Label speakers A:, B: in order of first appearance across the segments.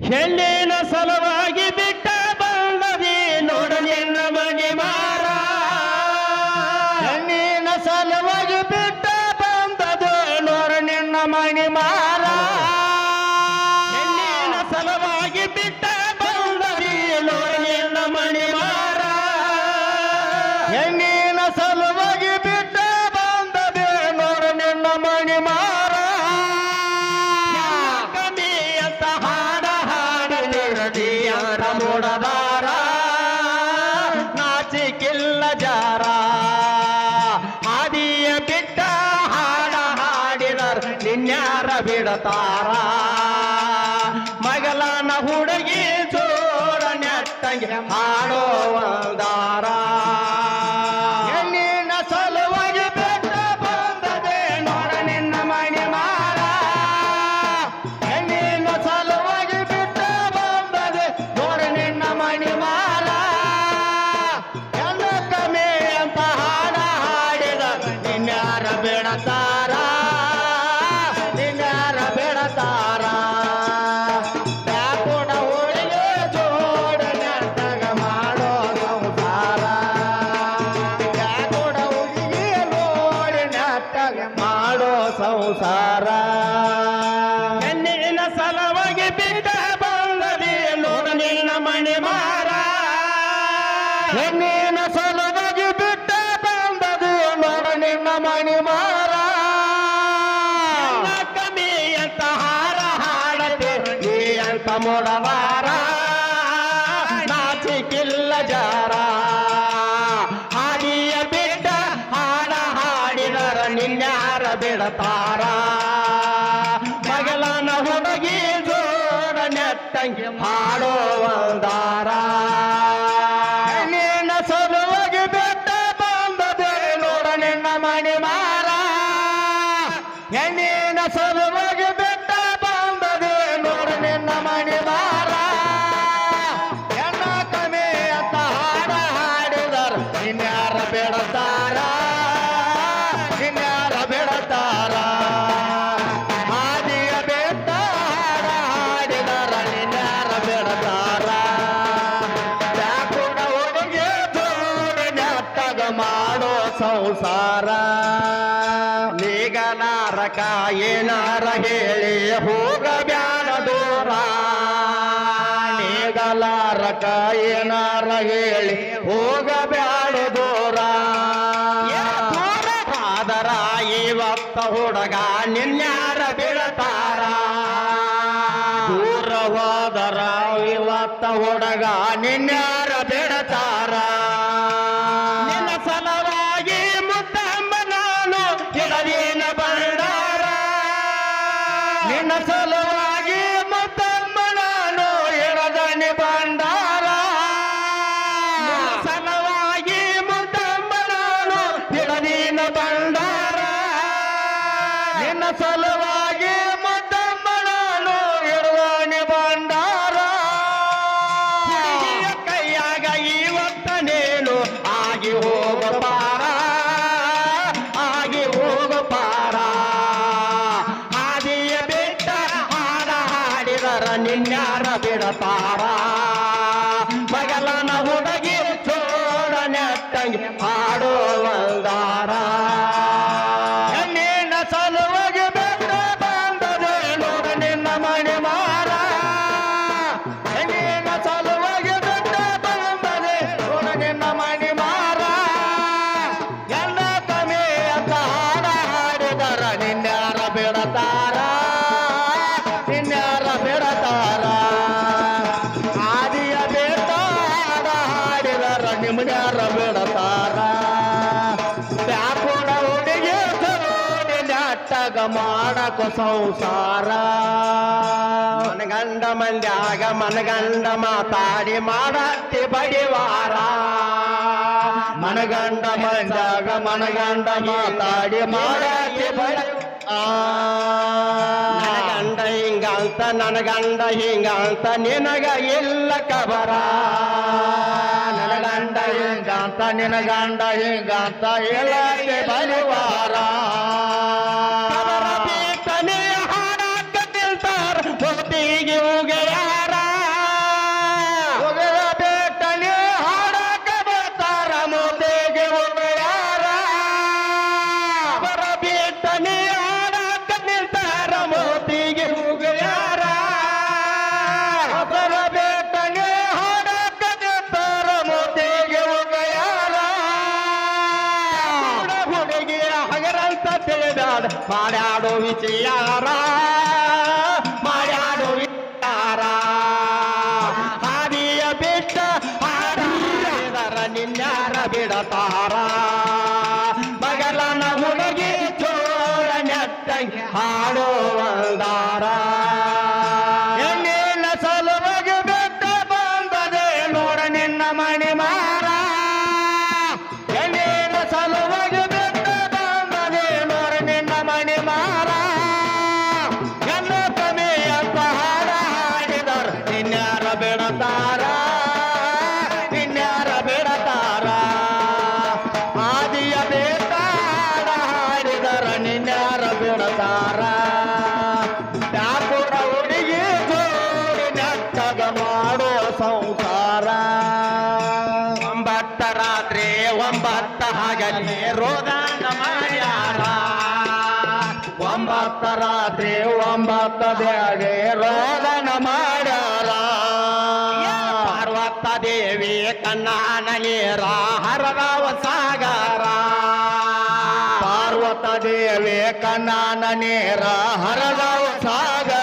A: ಹೆಣ್ಣಿನ ಸಲುವಾಗಿ
B: ಹುಡುಗಿ ಜೋಡ ನೆಟ್ಟಂಗೆ ದಾರ ಹೆಣ್ಣಿನ ಸಲುವಾಗಿ ಬಿಟ್ಟ ಬಂದದೆ, ನೋಡ ನಿನ್ನ ಮಣಿ ಮಾರ. ಹೆಣ್ಣಿನ ಸಲುವಾಗಿ ಬಿಟ್ಟ ಬಂದದೆ, ನೋಡ ನಿನ್ನ ಮಣಿ ಮಾರ. ಹೆಣ್ಣ ಕಮ್ಮಿ ಅಂತ ಹಾಡ ಹಾಡಿದ ನಿನ್ಯಾರ ಬಿಡತಾರ
A: ಹೆಣ್ಣಿನ ಸಲುವಾಗಿ ಬಿಟ್ಟ ಬಂದದು ನೋಡ ನಿನ್ನ
B: ಮಣಿ ಮಾರ.
A: ಕಮ್ಮಿ ಅಂತ ಹಾರ ಹಾಡದೆ
B: ಈ ಅಂತ ಮೊಡವಾರ. ನಾಚಿಕಿಲ್ಲ ಜಾರ. ಹಾಡಿಯ ಬಿಟ್ಟ ಹಾಡ ಹಾಡಿದರ ನಿನ್ಯಾರ ಬಿಡತಾರ. ಮಗಲನ ಹುಡುಗಿ ಜೋಡ ನೆಟ್ಟಂಗೆ ಹಾಡೋವಂದಾರ ನಿನ್ನ ನೀಗಲಾರಕ ಏನಾರ ಹೇಳಿ ಹೋಗಬ್ಯಾಡ ದೂರ ನೀಗಲಾರಕ, ಏನಾರ ಹೇಳಿ ಹೋಗಬ್ಯಾಡ ದೂರ ಆದರ ಇವತ್ತ ಹುಡುಗ ನಿನ್ಯಾರ ಬೀಳತಾರ? ದೂರವಾದರ ಇವತ್ತ ಹುಡುಗ ನಿನ್ಯಾರ ಬಿಡತಾರ ಸಲುವಾಗಿ ಮುತ್ತಮ್ಮ ನಾನು ಬಂದಾರ ಕೈಯಾಗ ಇವತ್ತ ನೀನು ಆಗಿ ಹೋಗ ಪಾರ. ಆಗಿ ಹೋಗ ಪಾರ. ಹಾದಿಯ ಬಿಟ್ಟ ಹಾಡ ಹಾಡಿದರ ನಿನ್ಯಾರ ಬಿಡತಾರ. ಮಗಲನ ಹುಡುಗಿ ಚೋಡ ನೆಟ್ಟಂಗಿ ಹಾಡುವಂದಾರ ಸಂಸಾರ. ಮನಗಂಡ ಮಂದ್ಯಾಗ ಮನಗಂಡ ಮಾತಾಡಿ ಮಾಡತ್ತಿ ಬಡಿವಾರ. ಮನಗಂಡ ಮಂದ್ಯಾಗ ಮನಗಂಡ ಮಾತಾಡಿ ಮಾಡತ್ತಿ ಬಡಿ. ಆ ಗಂಡ ಹಿಂಗಂತ ನನ್ನ ಗಂಡ ನಿನಗ ಇಲ್ಲ ಕಬರ. ನನ್ನ ಗಂಡ ನಿನಗಂಡ ನಿನ ಗಂಡ ಹಿಂಗಂತ, ಹೇಳಕ್ಕೆ ಬರುವಾರ ತಿಳಿದಾಡ
A: ಮಾಡ್ಯಾಡೋ ವಿಚಾರ ರಾತ್ರಿ ಒಂಬತ್ತ ದೇವಿ ರೋದನ ಮಾಡ್ಯಾರ ಪಾರ್ವತ ದೇವಿ ಕನ್ನಾನ ನೀರ ಹರರಾವ ಸಾಗರ.
B: ಪಾರ್ವತ ದೇವಿ ಕನ್ನಾನ ನೀರ ಹರರಾವ ಸಾಗರ.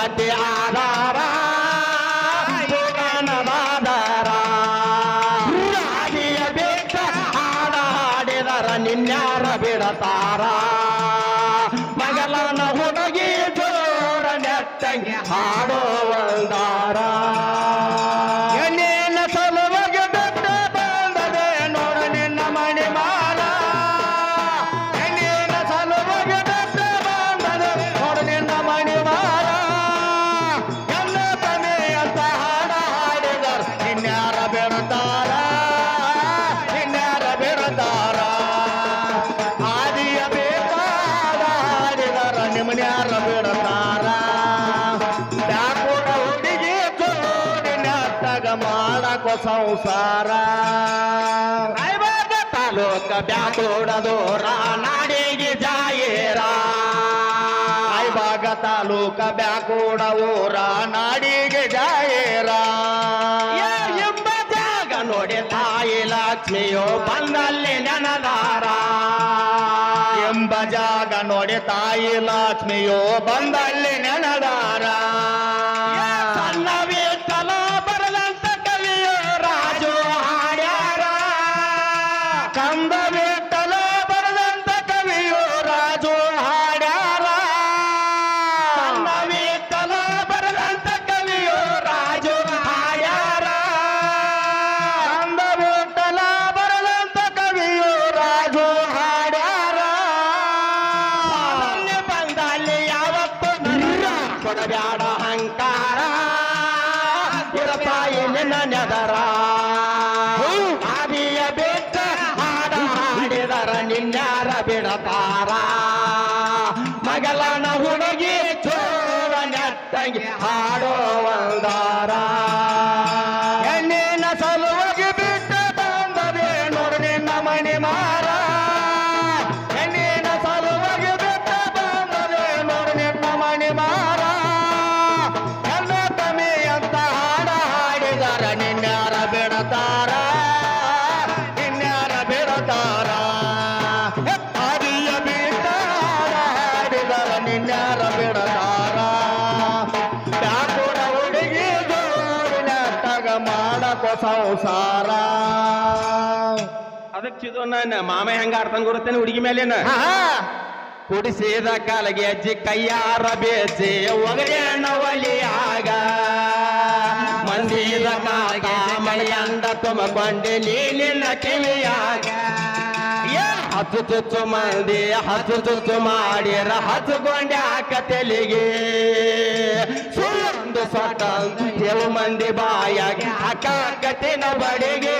A: ಗಾದೆ ಆಧಾರ, ಪುರಾಣವಾದಾರ. ಗುರಾಗಿಯ ಬೇಕ, ಹಾಡ ಹಾಡಿದರ ನಿನ್ಯಾರ ಬಿಡತಾರ. ಮಗಲನ ಹುಡುಗಿ ಜೋರ ನೆಟ್ಟಂಗೆ
B: ಹಾಡೋ ಒಂದಾರ ಒಳಗ ಮಾಡಕೋ ಸಂಸಾರ.
A: ರಾಯಬಾಗ ತಾಲೂಕ ಬ್ಯಾಂಬೂಡದು ರಾನಾಡಿಗೆ ಜಾಯೇರ.
B: ರಾಯಬಾಗ ತಾಲೂಕ ಬ್ಯಾಂಕೂಡವು ರಾನಾಡಿಗೆ ಜಾಯೇರ.
A: ಎಂಬ ಜಾಗ ನೋಡಿ ತಾಯಿ ಲಕ್ಷ್ಮಿಯೋ ಬಂದಲ್ಲಿ ನನದಾರ.
B: ಎಂಬ ಜಾಗ ನೋಡಿ ತಾಯಿ ಲಕ್ಷ್ಮಿಯೋ ಬಂದಲ್ಲಿ ನೆನದಾರ.
A: ಮಗಲನ ಹುಡುಗಿ
B: ಚೋರನ ತಂಗಿ ಹಾಡೋ ಸಾರ
A: ಅದಕ್ಕೆ ಚಿದು ನನ್ನ ಮಾಮ ಹೆಂಗ ಅರ್ಥನ್ ಕೊಡುತ್ತೇನೆ ಹುಡುಗಿ ಮೇಲೆ ಕುಡಿಸಿದ ಕಾಲಗೆ ಅಜ್ಜಿ ಕೈಯಾರ ಬೇಜಿ ಒಗರೇಣವಲಿಯಾಗ ಮಂದಿದ ಕಾಲಗೆ ಮಳೆಯಂದ ತುಮಕೊಂಡೆ ನೀಲಿನ ಕಿವಿಯಾಗ. ಹತ್ತು ಚುಚ್ಚು ಮಂದಿ ಹತ್ತು ಚುಚ್ಚು ಮಾಡಿರ ಹತ್ತು ಕೊಂಡೆ ಹಾಕ ತೆಲಿಗೆ ಸೊಟ್ಟ ಕೆಲವು ಮಂದಿ ಬಾಯಾಗಿ. ಹಾಕಾಕತಿನ ಬಡಿಗೆ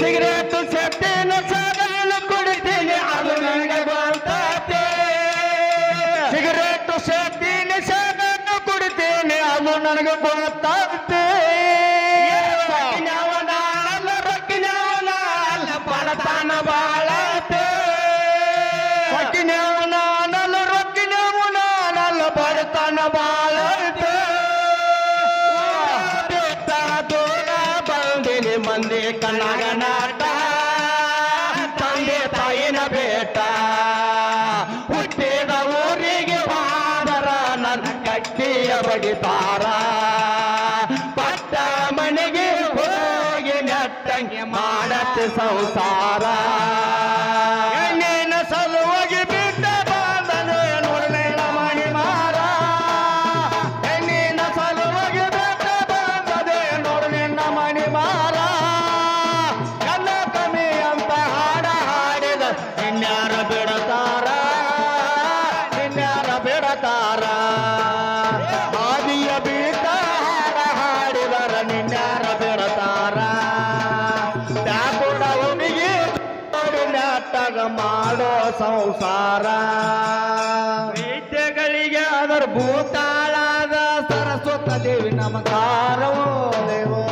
A: ಸಿಗರೇಟ್ ಸತ್ತೇನ ಸಾಧಾರಣ ಕುಡಿತೀನಿ ಅದು
B: ನನಗೆ ಬಂದತೆ ಸಿಗರೇಟ್ ಸತ್ತೀನಿ ಸಾಧಾರಣ ಕುಡಿತೀನಿ ಅದು ನನಗೆ ಗೊತ್ತಾಗುತ್ತೆ
A: ಬಾಳತೆ. ಹೋಗಿ ನೆಟ್ಟಂಗೆ ಮಾಡತ್ತೆ ಸಂಸಾರ.
B: ಹೆಣ್ಣಿನ ಸಲುವಾಗಿ ಬಿಟ್ಟ ಬಾಂಧನು ನೋಡಲಿಲ್ಲ ಮಣಿ ಮಾರ ಹೆಣ್ಣಿನ ಸಲುವಾಗಿ ಬಿಟ್ಟ ಬಾಂಧದೆ ನೋಡಲಿಲ್ಲ ಮಣಿ ಮಾರ ಕನ್ನ ಕಮ್ಮಿ ಅಂತ ಹಾಡ ಹಾಡಿದ ಇನ್ಯಾರ ಬಿಡತಾರ? ಇನ್ಯಾರ ಬಿಡತಾರ? ಆದಿಯ ಸಂಸಾರ. ವಿದ್ಯೆಗಳಿಗೆ ಅದರ ಭೂತಾಳಾದ ಸರಸ್ವತ ದೇವಿ ನಮಸ್ಕಾರವೋ. ದೇವೋ